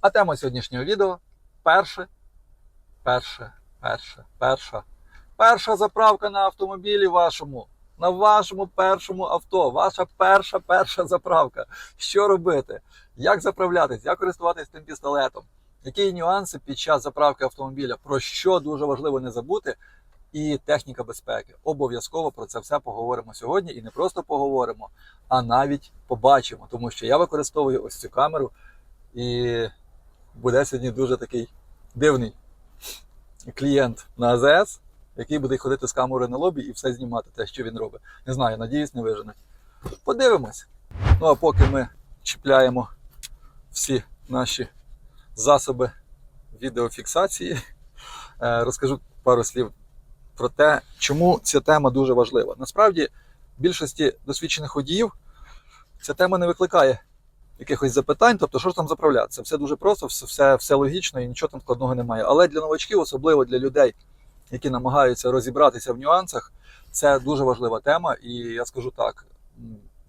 А тема сьогоднішнього відео перше, перше, перше, перша. Перша заправка на автомобілі вашому. На вашому першому авто. Ваша перша перша заправка. Що робити? Як заправлятись? Як користуватись тим пістолетом? Які нюанси під час заправки автомобіля? Про що дуже важливо не забути? І техніка безпеки. Обов'язково про це все поговоримо сьогодні. І не просто поговоримо, а навіть побачимо. Тому що я використовую ось цю камеру, і буде сьогодні дуже такий дивний клієнт на АЗС, який буде ходити з камерою на лобі і все знімати, те, що він робить. Не знаю, надіюсь, не вижене. Подивимось. Ну а поки ми чіпляємо всі наші засоби відеофіксації, е, розкажу пару слів про те, чому ця тема дуже важлива. Насправді, більшості досвідчених водіїв ця тема не викликає якихось запитань, тобто, що ж там заправлятися? Все дуже просто, все, все логічно і нічого там складного немає. Але для новачків, особливо для людей, які намагаються розібратися в нюансах, це дуже важлива тема, і я скажу так: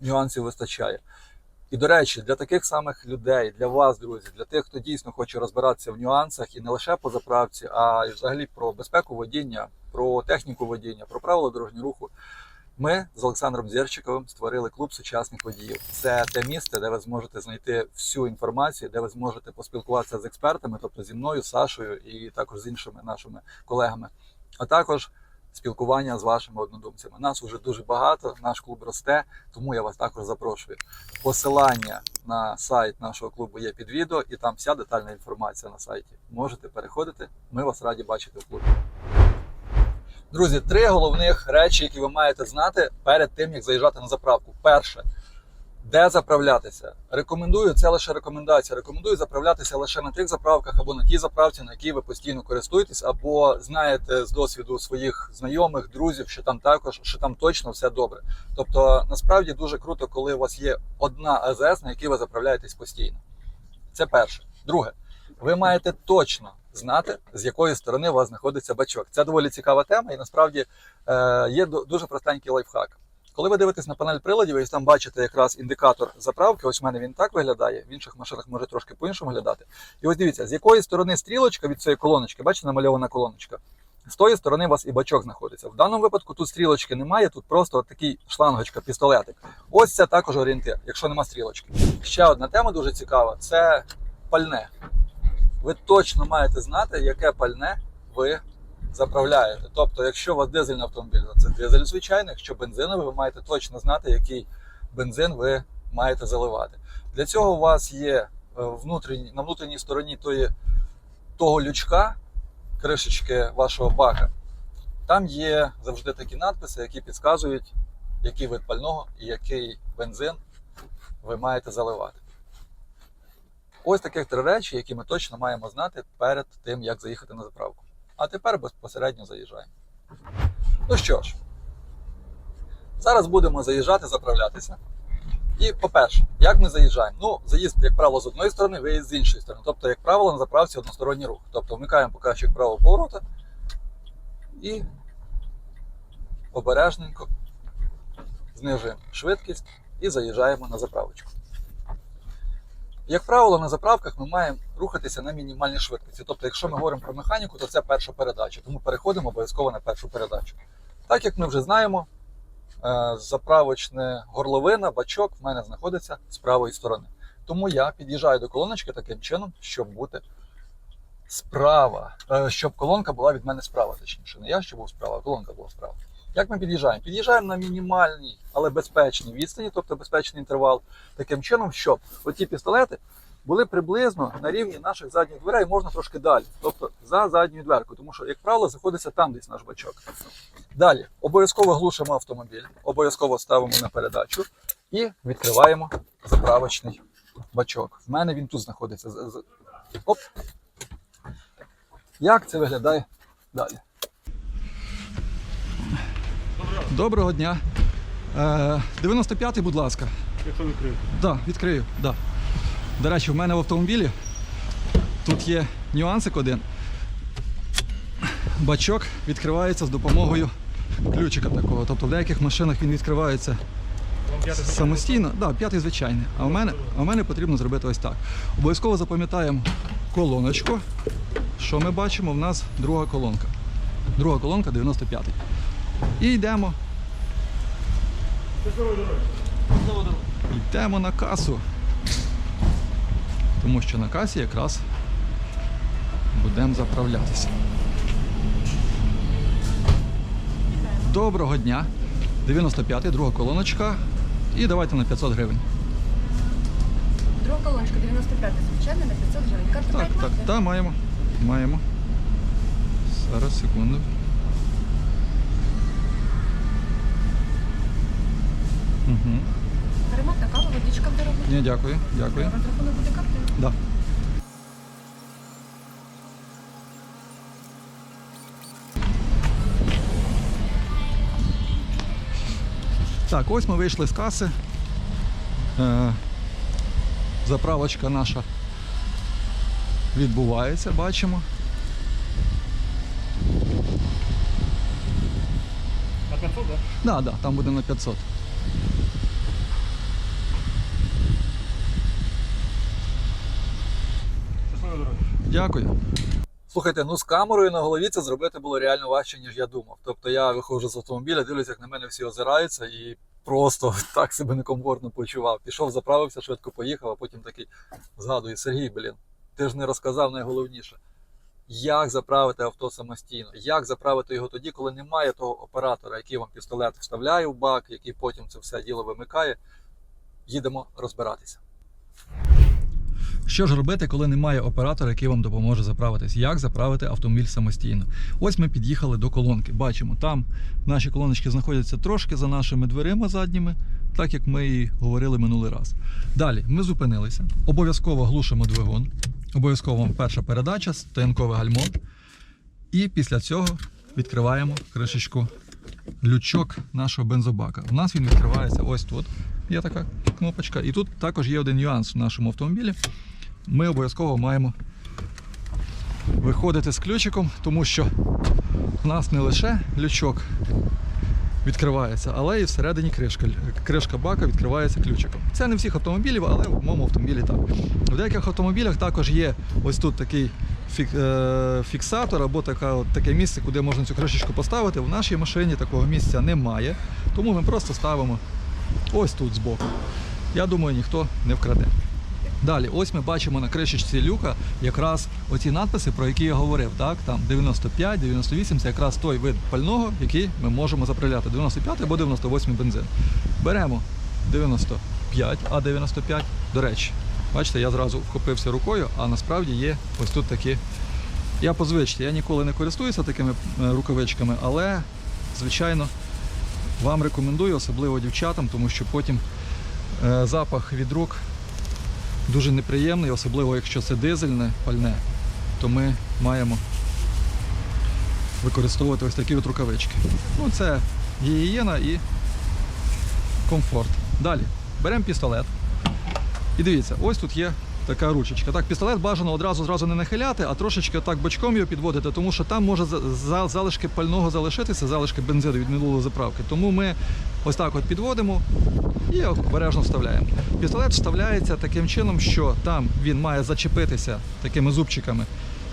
нюансів вистачає. І до речі, для таких самих людей, для вас, друзі, для тих, хто дійсно хоче розбиратися в нюансах і не лише по заправці, а й взагалі про безпеку водіння, про техніку водіння, про правила дорожнього руху. Ми з Олександром Зєрчиковим створили клуб сучасних водіїв. Це те місце, де ви зможете знайти всю інформацію, де ви зможете поспілкуватися з експертами, тобто зі мною, Сашою і також з іншими нашими колегами, а також спілкування з вашими однодумцями. Нас уже дуже багато, наш клуб росте, тому я вас також запрошую. Посилання на сайт нашого клубу є під відео, і там вся детальна інформація на сайті. Можете переходити. Ми вас раді бачити в клубі. Друзі, три головних речі, які ви маєте знати перед тим, як заїжджати на заправку. Перше, де заправлятися. Рекомендую, це лише рекомендація. Рекомендую заправлятися лише на тих заправках або на тій заправці, на якій ви постійно користуєтесь, або знаєте з досвіду своїх знайомих, друзів, що там також, що там точно все добре. Тобто, насправді дуже круто, коли у вас є одна АЗС, на якій ви заправляєтесь постійно. Це перше. Друге, ви маєте точно знати, з якої сторони у вас знаходиться бачок. Це доволі цікава тема, і насправді е, є дуже простенький лайфхак. Коли ви дивитесь на панель приладів, і там бачите якраз індикатор заправки, ось в мене він так виглядає, в інших машинах може трошки по-іншому виглядати. І ось дивіться, з якої сторони стрілочка від цієї колоночки, бачите, намальована колоночка. З тої сторони у вас і бачок знаходиться. В даному випадку тут стрілочки немає, тут просто такий шлангочка, пістолетик. Ось це також орієнтир, якщо нема стрілочки. Ще одна тема дуже цікава це пальне. Ви точно маєте знати, яке пальне ви заправляєте. Тобто, якщо у вас дизельний автомобіль, то це дизель звичайний, якщо бензиновий, ви маєте точно знати, який бензин ви маєте заливати. Для цього у вас є е, на внутрішній стороні тої, того лючка, кришечки вашого бака. Там є завжди такі надписи, які підказують, який вид пального і який бензин ви маєте заливати. Ось таких три речі, які ми точно маємо знати перед тим, як заїхати на заправку. А тепер безпосередньо заїжджаємо. Ну що ж, зараз будемо заїжджати, заправлятися. І, по-перше, як ми заїжджаємо? Ну, заїзд, як правило, з одної сторони, виїзд з іншої сторони. Тобто, як правило, на заправці односторонній рух. Тобто вмикаємо показчик правого поворота і обережненько знижуємо швидкість і заїжджаємо на заправочку. Як правило, на заправках ми маємо рухатися на мінімальній швидкості. Тобто, якщо ми говоримо про механіку, то це перша передача, тому переходимо обов'язково на першу передачу. Так як ми вже знаємо, е, заправочне горловина, бачок в мене знаходиться з правої сторони. Тому я під'їжджаю до колоночки таким чином, щоб бути справа, е, щоб колонка була від мене справа, точніше. Не я щоб був справа, а колонка була справа. Як ми під'їжджаємо? Під'їжджаємо на мінімальній, але безпечній відстані, тобто безпечний інтервал, таким чином, щоб оті пістолети були приблизно на рівні наших задніх дверей, можна трошки далі, тобто за задньою дверкою, тому що, як правило, знаходиться там десь наш бачок. Далі обов'язково глушимо автомобіль, обов'язково ставимо на передачу і відкриваємо заправочний бачок. В мене він тут знаходиться. Оп. Як це виглядає далі? Доброго дня. Е, 95-й, будь ласка. Якщо відкрив. Да, відкрию. Да. До речі, в мене в автомобілі тут є нюансик один. Бачок відкривається з допомогою ключика такого. Тобто в деяких машинах він відкривається самостійно, да, п'ятий звичайний. А в мене, а в мене потрібно зробити ось так. Обов'язково запам'ятаємо колоночку. Що ми бачимо? В нас друга колонка. Друга колонка 95. І йдемо. Йдемо на касу. Тому що на касі якраз будемо заправлятися. Доброго дня. 95-й, друга колоночка. І давайте на 500 гривень. Друга колоночка 95 звичайно на 500 гривень. Карту Так, маєте? так, так, маємо. Маємо. Зараз, секунду. Угу. Перемотна кава, водичка в дорогу. Ні, дякую, дякую. Розрахунок буде картою. Да. Так, ось ми вийшли з каси. Е, заправочка наша відбувається, бачимо. На 500, так? Да, да, там буде на 500. Дякую. Слухайте, ну з камерою на голові це зробити було реально важче, ніж я думав. Тобто я виходжу з автомобіля, дивлюся, як на мене всі озираються і просто так себе некомфортно почував. Пішов, заправився, швидко поїхав, а потім такий згадую, Сергій, блін, ти ж не розказав найголовніше. Як заправити авто самостійно? Як заправити його тоді, коли немає того оператора, який вам пістолет вставляє в бак, який потім це все діло вимикає? Їдемо розбиратися. Що ж робити, коли немає оператора, який вам допоможе заправитись? Як заправити автомобіль самостійно? Ось ми під'їхали до колонки. Бачимо, там наші колоночки знаходяться трошки за нашими дверима задніми, так як ми і говорили минулий раз. Далі ми зупинилися. Обов'язково глушимо двигун. Обов'язково перша передача, стоянкове гальмо. І після цього відкриваємо кришечку лючок нашого бензобака. У нас він відкривається ось тут. Є така кнопочка. І тут також є один нюанс в нашому автомобілі. Ми обов'язково маємо виходити з ключиком, тому що в нас не лише лючок відкривається, але і всередині кришка. Кришка бака відкривається ключиком. Це не всіх автомобілів, але в моєму автомобілі так. В деяких автомобілях також є ось тут такий е, фіксатор або така, от, таке місце, куди можна цю кришечку поставити. В нашій машині такого місця немає, тому ми просто ставимо ось тут збоку. Я думаю, ніхто не вкраде. Далі, ось ми бачимо на кришечці люка якраз оці надписи, про які я говорив. Так? Там 95, 98 це якраз той вид пального, який ми можемо заправляти. 95 або 98 бензин. Беремо 95, а 95, до речі, бачите, я зразу вхопився рукою, а насправді є ось тут такі. Я по звичці, я ніколи не користуюся такими е, рукавичками, але, звичайно, вам рекомендую, особливо дівчатам, тому що потім е, запах від рук дуже неприємний, особливо якщо це дизельне пальне, то ми маємо використовувати ось такі от рукавички. Ну, це гігієна і комфорт. Далі беремо пістолет. І дивіться, ось тут є така ручечка. Так, пістолет бажано одразу зразу не нахиляти, а трошечки так бочком його підводити, тому що там може за- за- залишки пального залишитися, залишки бензину від минулої заправки. Тому ми ось так от підводимо і обережно вставляємо. Пістолет вставляється таким чином, що там він має зачепитися такими зубчиками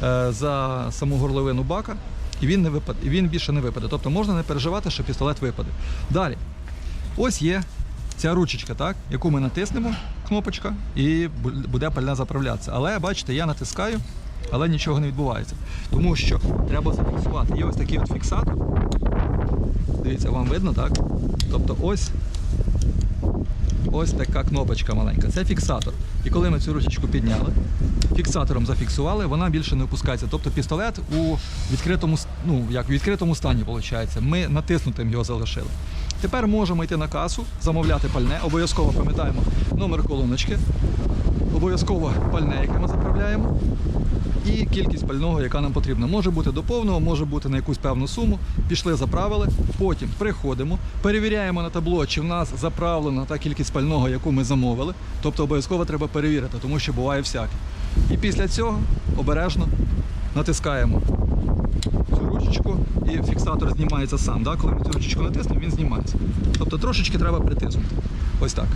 е, за саму горловину бака, і він не випаде, і він більше не випаде. Тобто можна не переживати, що пістолет випаде. Далі, ось є ця ручечка, так, яку ми натиснемо, кнопочка, і буде пальне заправлятися. Але бачите, я натискаю, але нічого не відбувається. Тому що треба зафіксувати. Є ось такий от фіксатор. Дивіться, вам видно, так? Тобто ось ось така кнопочка маленька. Це фіксатор. І коли ми цю ручечку підняли, фіксатором зафіксували, вона більше не опускається. Тобто пістолет у відкритому, ну, як, в відкритому стані, виходить. Ми натиснутим його залишили. Тепер можемо йти на касу, замовляти пальне. Обов'язково пам'ятаємо номер колоночки, обов'язково пальне, яке ми заправляємо. І кількість пального, яка нам потрібна. Може бути до повного, може бути на якусь певну суму. Пішли, заправили. Потім приходимо, перевіряємо на табло, чи в нас заправлена та кількість пального, яку ми замовили. Тобто обов'язково треба перевірити, тому що буває всяке. І після цього обережно натискаємо ручечку, і фіксатор знімається сам. Да? Коли ми цю ручечку натиснемо, він знімається. Тобто трошечки треба притиснути. Ось так.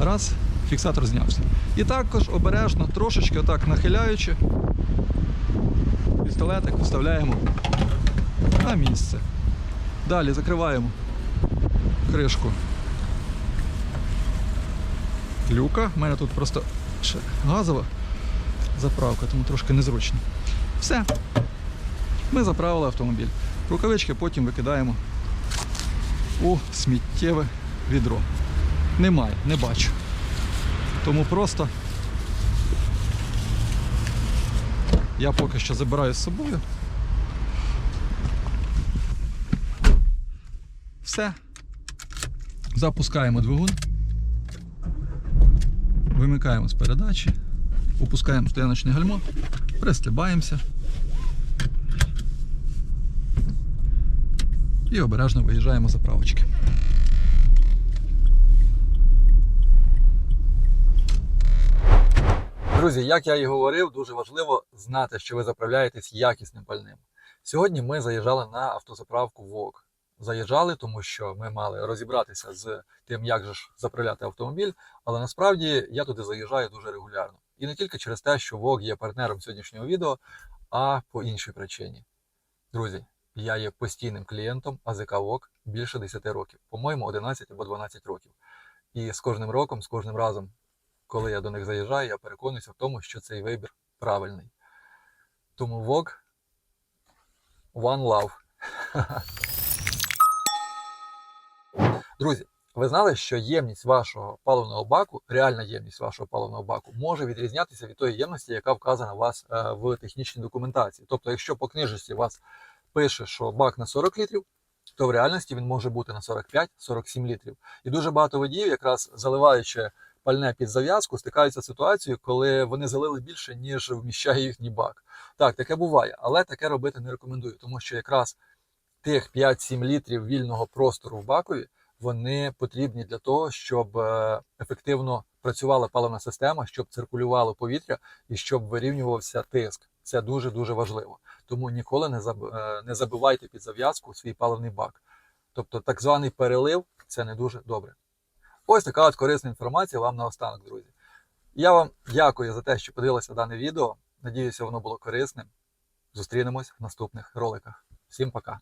Раз, фіксатор знявся. І також обережно, трошечки отак нахиляючи, пістолетик вставляємо на місце. Далі закриваємо кришку люка. У мене тут просто ще газова заправка, тому трошки незручно. Все. Ми заправили автомобіль. Рукавички потім викидаємо у сміттєве відро. Немає, не бачу. Тому просто я поки що забираю з собою. Все. Запускаємо двигун. Вимикаємо з передачі, опускаємо стояночне гальмо, пристибаємося. І обережно виїжджаємо заправочки. Друзі, як я і говорив, дуже важливо знати, що ви заправляєтесь якісним пальним. Сьогодні ми заїжджали на автозаправку ВОК. Заїжджали, тому що ми мали розібратися з тим, як же ж заправляти автомобіль, але насправді я туди заїжджаю дуже регулярно. І не тільки через те, що ВОК є партнером сьогоднішнього відео, а по іншій причині. Друзі, я є постійним клієнтом АЗК ВОК більше 10 років, по-моєму, 11 або 12 років. І з кожним роком, з кожним разом, коли я до них заїжджаю, я переконуюся в тому, що цей вибір правильний. Тому ВОК One Love. Друзі, ви знали, що ємність вашого паливного баку, реальна ємність вашого паливного баку, може відрізнятися від тої ємності, яка вказана у вас е, в технічній документації. Тобто, якщо по книжці у вас пише, що бак на 40 літрів, то в реальності він може бути на 45-47 літрів. І дуже багато водіїв, якраз заливаючи пальне під зав'язку, стикаються з ситуацією, коли вони залили більше, ніж вміщає їхній бак. Так, таке буває, але таке робити не рекомендую, тому що якраз тих 5-7 літрів вільного простору в бакові вони потрібні для того, щоб е, ефективно працювала паливна система, щоб циркулювало повітря і щоб вирівнювався тиск. Це дуже дуже важливо. Тому ніколи не е, не забивайте під зав'язку свій паливний бак. Тобто, так званий перелив це не дуже добре. Ось така от корисна інформація вам наостанок, друзі. Я вам дякую за те, що подивилися дане відео. Надіюся, воно було корисним. Зустрінемось в наступних роликах. Всім пока!